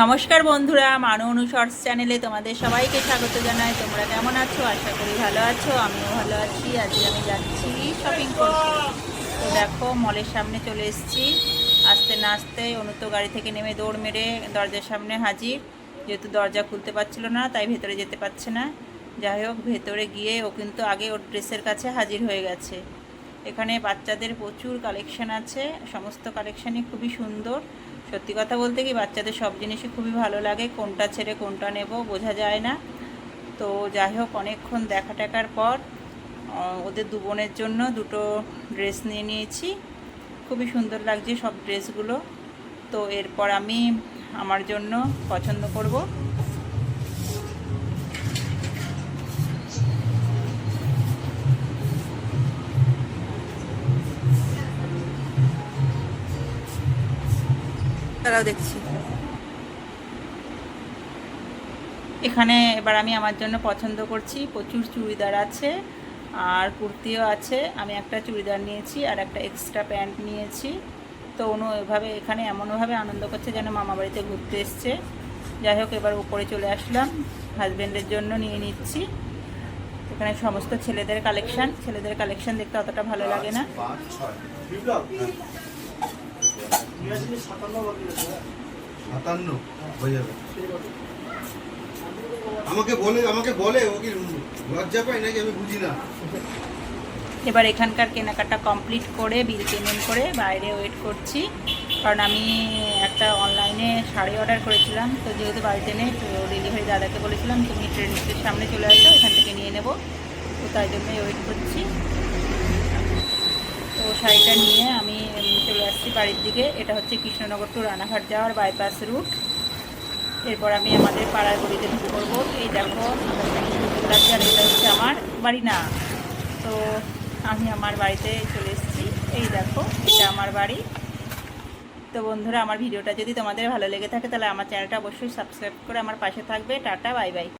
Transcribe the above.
নমস্কার বন্ধুরা, মানু অনু শর্টস চ্যানেলে তোমাদের সবাইকে স্বাগত জানাই। তোমরা কেমন আছো? আশা করি ভালো আছো, আমিও ভালো আছি। আজকে আমি যাচ্ছি শপিং করতে। তো দেখো মলের সামনে চলে এসেছি। আসতে না আসতে অনু তো গাড়ি থেকে নেমে দৌড় মেরে দরজার সামনে হাজির। যেহেতু দরজা খুলতে পারছিল না, তাই ভেতরে যেতে পারছে না। যাই হোক, ভেতরে গিয়ে ও কিন্তু আগে ওর ড্রেসের কাছে হাজির হয়ে গেছে। এখানে বাচ্চাদের প্রচুর কালেকশান আছে, সমস্ত কালেকশানই খুবই সুন্দর। সত্যি কথা বলতে কি বাচ্চাদের সব জিনিসই খুবই ভালো লাগে, কোনটা ছেড়ে কোনটা নেব বোঝা যায় না। তো যাই হোক, অনেকক্ষণ দেখা টাকার পর ওদের দু বোনের জন্য দুটো ড্রেস নিয়ে নিয়েছি। খুবই সুন্দর লাগছে সব ড্রেসগুলো তো এরপর আমি আমার জন্য পছন্দ করব। তারাও দেখছি। এখানে এবার আমি আমার জন্য পছন্দ করছি প্রচুর চুড়িদার আছে আর কুর্তিও আছে। আমি একটা চুড়িদার নিয়েছি আর একটা এক্সট্রা প্যান্ট নিয়েছি। তো অনু এভাবে এখানে এমনভাবে আনন্দ করছে যেন মামা বাড়িতে ঘুরতে এসছে। যাই হোক এবার উপরে চলে আসলাম হাজব্যান্ডের জন্য নিয়ে নিচ্ছি। এখানে সমস্ত ছেলেদের কালেকশন ছেলেদের কালেকশন দেখতে অতটা ভালো লাগে না। সাতান্ন হয়ে যাবে। আমাকে বলে আমাকে বলে ও কি লজ্জা পাই নাকি আমি বুঝি না। এবার এখানকার কেনাকাটা কমপ্লিট করে বিল পেমেন্ট করে বাইরে ওয়েট করছি। কারণ আমি একটা অনলাইনে শাড়ি অর্ডার করেছিলাম, তো যেহেতু বাড়িতে নেই, তো ডেলিভারি দাদাকে বলেছিলাম, তুমি ট্রেনের সামনে চলে আসো, এখান থেকে নিয়ে নেব। তো তাই জন্যই ওয়েট করছি। শাড়িটা নিয়ে আমি চলে আসছি বাড়ির দিকে। এটা হচ্ছে কৃষ্ণনগর টু রানাঘাট যাওয়ার বাইপাস রুট এরপর আমি আমাদের পাড়ার গলিতে ঢুকে পড়ব। এই দেখো আর এটা হচ্ছে আমার বাড়ি না। তো আমি আমার বাড়িতে চলে এসেছি। এই দেখো, এটা আমার বাড়ি। তো বন্ধুরা, আমার ভিডিওটা যদি তোমাদের ভালো লেগে থাকে, তাহলে আমার চ্যানেলটা অবশ্যই সাবস্ক্রাইব করে আমার পাশে থাকবে। Tata bye bye